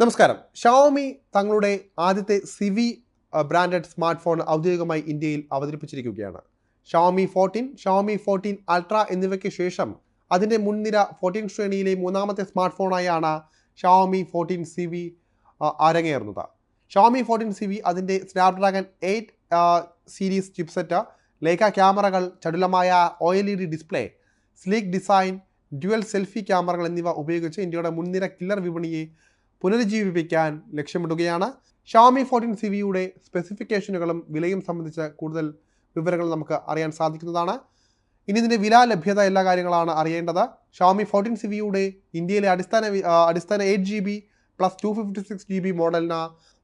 നമസ്കാരം. ഷവോമി തങ്ങളുടെ ആദ്യത്തെ സിവി ബ്രാൻഡഡ് സ്മാർട്ട് ഫോൺ ഔദ്യോഗികമായി ഇന്ത്യയിൽ അവതരിപ്പിച്ചിരിക്കുകയാണ്. Xiaomi fourteen Xiaomi fourteen ultra എന്നിവയ്ക്ക് ശേഷം അതിന്റെ മുൻനിര ഫോർട്ടീൻ ശ്രേണിയിലെ മൂന്നാമത്തെ സ്മാർട്ട് ഫോണായാണ് ഷവോമി ഫോർട്ടീൻ സി വി അരങ്ങേറുന്നത്. ഷവോമി ഫോർട്ടീൻ സി വി അതിന്റെ Snapdragon eight series chipset Leica ക്യാമറകൾ ചടുലമായ O L E D display sleek design dual selfie ക്യാമറകൾ എന്നിവ ഉപയോഗിച്ച് ഇന്ത്യയുടെ മുൻനിര കില്ലർ വിപണിയെ പുനരുജ്ജീവിപ്പിക്കാൻ ലക്ഷ്യമിടുകയാണ്. ഷാമി ഫോർട്ടീൻ സി വിയുടെ സ്പെസിഫിക്കേഷനുകളും വിലയും സംബന്ധിച്ച കൂടുതൽ വിവരങ്ങൾ നമുക്ക് അറിയാൻ സാധിക്കുന്നതാണ്. ഇനി ഇതിന്റെ വില ലഭ്യത എല്ലാ കാര്യങ്ങളാണ് അറിയേണ്ടത്. ഷാമി ഫോർട്ടീൻ സി വിയുടെ ഇന്ത്യയിലെ അടിസ്ഥാന അടിസ്ഥാന eight G B plus two fifty six G B മോഡലിന്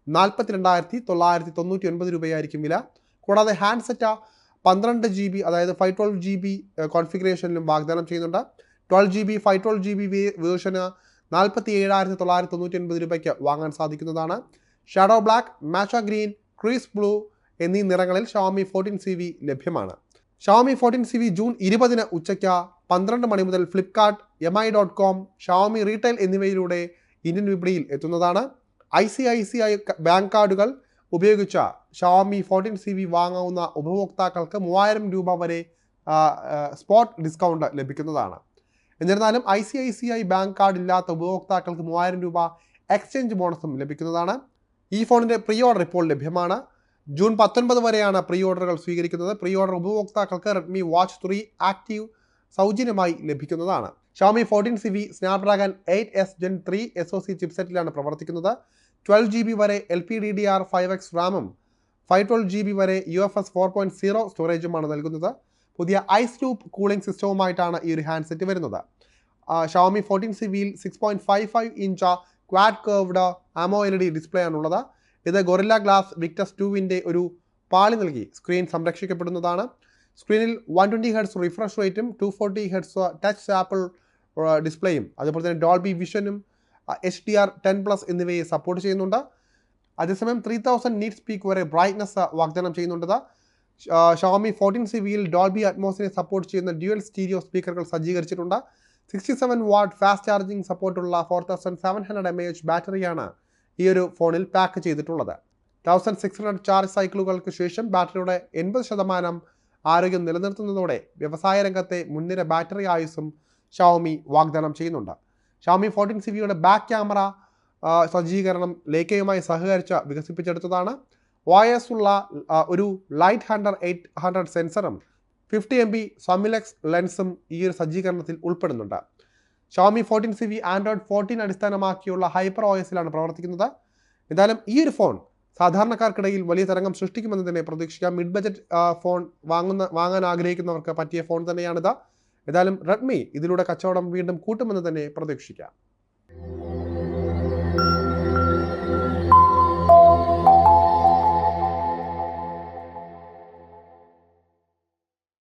നാൽപ്പത്തി രണ്ടായിരത്തി തൊള്ളായിരത്തി തൊണ്ണൂറ്റി ഒൻപത് രൂപയായിരിക്കും വില. കൂടാതെ ഹാൻഡ്സെറ്റ് പന്ത്രണ്ട് ജി ബി അതായത് ഫൈവ് ട്വൽവ് ജി ബി കോൺഫിഗറേഷനിലും വാഗ്ദാനം ചെയ്യുന്നുണ്ട്. Twelve G B five twelve G B വേർഷന് നാൽപ്പത്തി ഏഴായിരത്തി തൊള്ളായിരത്തി തൊണ്ണൂറ്റി ഒൻപത് രൂപയ്ക്ക് വാങ്ങാൻ സാധിക്കുന്നതാണ്. Shadow black matcha green cruise blue എന്നീ നിറങ്ങളിൽ ഷാമി ഫോർട്ടീൻ സി വി ലഭ്യമാണ്. Xiaomi fourteen C V June ഇരുപതിന് ഉച്ചയ്ക്ക് പന്ത്രണ്ട് മണി മുതൽ Flipkart M I dot com Xiaomi retail എന്നിവയിലൂടെ ഇന്ത്യൻ വിപണിയിൽ എത്തുന്നതാണ്. I C I C I bank കാർഡുകൾ ഉപയോഗിച്ച ഷാമി ഫോർട്ടീൻ സി വി വാങ്ങാവുന്ന ഉപഭോക്താക്കൾക്ക് മൂവായിരം രൂപ വരെ സ്പോട്ട് ഡിസ്കൗണ്ട് ലഭിക്കുന്നതാണ്. എന്നിരുന്നാലും I C I C I bank card ഇല്ലാത്ത ഉപഭോക്താക്കൾക്ക് മൂവായിരം രൂപ എക്സ്ചേഞ്ച് ബോണസും ലഭിക്കുന്നതാണ്. ഈ ഫോണിന്റെ പ്രീ ഓർഡർ ഇപ്പോൾ ലഭ്യമാണ്. ജൂൺ പത്തൊൻപത് വരെയാണ് പ്രീ ഓർഡറുകൾ സ്വീകരിക്കുന്നത്. പ്രീ ഓർഡർ ഉപഭോക്താക്കൾക്ക് റെഡ്മി വാച്ച് ത്രീ ആക്റ്റീവ് സൗജന്യമായി ലഭിക്കുന്നതാണ്. Xiaomi fourteen C V Snapdragon eight S gen three S O C ചിപ്സെറ്റിലാണ് പ്രവർത്തിക്കുന്നത്. ട്വൽവ് ജി ബി വരെ L P D D R five X റാമും ഫൈവ് ട്വൽവ് ജി ബി വരെ U F S four point zero സ്റ്റോറേജുമാണ് നൽകുന്നത്. പുതിയ ice loop cooling സിസ്റ്റവുമായിട്ടാണ് ഈ ഒരു handset വരുന്നത്. Xiaomi fourteen C വിയിൽ six point five five inch quad curved AMOLED display ആണുള്ളത് ഇത് ഗൊറില്ല ഗ്ലാസ് വിക്ടസ് ടുവിന്റെ ഒരു പാളി നൽകി സ്ക്രീൻ സംരക്ഷിക്കപ്പെടുന്നതാണ്. സ്ക്രീനിൽ വൺ ട്വന്റി ഹെഡ്സ് റിഫ്രഷ് റേറ്റും ടു ഫോർട്ടി ഹെഡ്സ് ടച്ച് ആപ്പിൾ ഡിസ്പ്ലേയും അതുപോലെ തന്നെ Dolby വിഷനും H D R ten plus എന്നിവയെ സപ്പോർട്ട് ചെയ്യുന്നുണ്ട്. അതേസമയം ത്രീ തൗസൻഡ് നീറ്റ് സ്പീക്ക് വരെ ബ്രൈറ്റ്നസ് വാഗ്ദാനം ചെയ്യുന്നുണ്ട്. ഷോമി ഫോർട്ടീൻ സി വിയിൽ ഡോൾബി അറ്റ്മോസിനെ സപ്പോർട്ട് ചെയ്യുന്ന ഡ്യുവൽ സ്റ്റീരിയോ സ്പീക്കറുകൾ സജ്ജീകരിച്ചിട്ടുണ്ട്. Sixty seven watt fast charging സപ്പോർട്ടുള്ള four thousand seven hundred M H ബാറ്ററിയാണ് ഈ ഒരു ഫോണിൽ പാക്ക് ചെയ്തിട്ടുള്ളത്. തൗസൻഡ് സിക്സ് ഹൺഡ്രഡ് ചാർജ് സൈക്കിളുകൾക്ക് ശേഷം ബാറ്ററിയുടെ എൺപത് ശതമാനം ആരോഗ്യം നിലനിർത്തുന്നതോടെ വ്യവസായ രംഗത്തെ മുൻനിര ബാറ്ററി ആയുസ്സും ഷവോമി വാഗ്ദാനം ചെയ്യുന്നുണ്ട്. ഷവോമി ഫോർട്ടീൻ സി വിയുടെ ബാക്ക് ക്യാമറ സജ്ജീകരണം ലേക്കയുമായി സഹകരിച്ച് വികസിപ്പിച്ചെടുത്തതാണ്. വയസ് ഉള്ള ഒരു ലൈറ്റ് ഹൺഡർ എയ്റ്റ് ഹൺഡ്രഡ് സെൻസറും ഫിഫ്റ്റി എം ബി സമിലെക്സ് ലെൻസും ഈ ഒരു സജ്ജീകരണത്തിൽ ഉൾപ്പെടുന്നുണ്ട്. Xiaomi fourteen C V Android fourteen അടിസ്ഥാനമാക്കിയുള്ള ഹൈപ്പർ ഒ എസിലാണ് പ്രവർത്തിക്കുന്നത്. എന്തായാലും ഈ ഒരു ഫോൺ സാധാരണക്കാർക്കിടയിൽ വലിയ തരംഗം സൃഷ്ടിക്കുമെന്ന് തന്നെ പ്രതീക്ഷിക്കാം. മിഡ് ബജറ്റ് ഫോൺ വാങ്ങുന്ന വാങ്ങാൻ ആഗ്രഹിക്കുന്നവർക്ക് പറ്റിയ ഫോൺ തന്നെയാണിത്. ഏതായാലും റെഡ്മി ഇതിലൂടെ കച്ചവടം വീണ്ടും കൂട്ടുമെന്ന് തന്നെ പ്രതീക്ഷിക്കാം.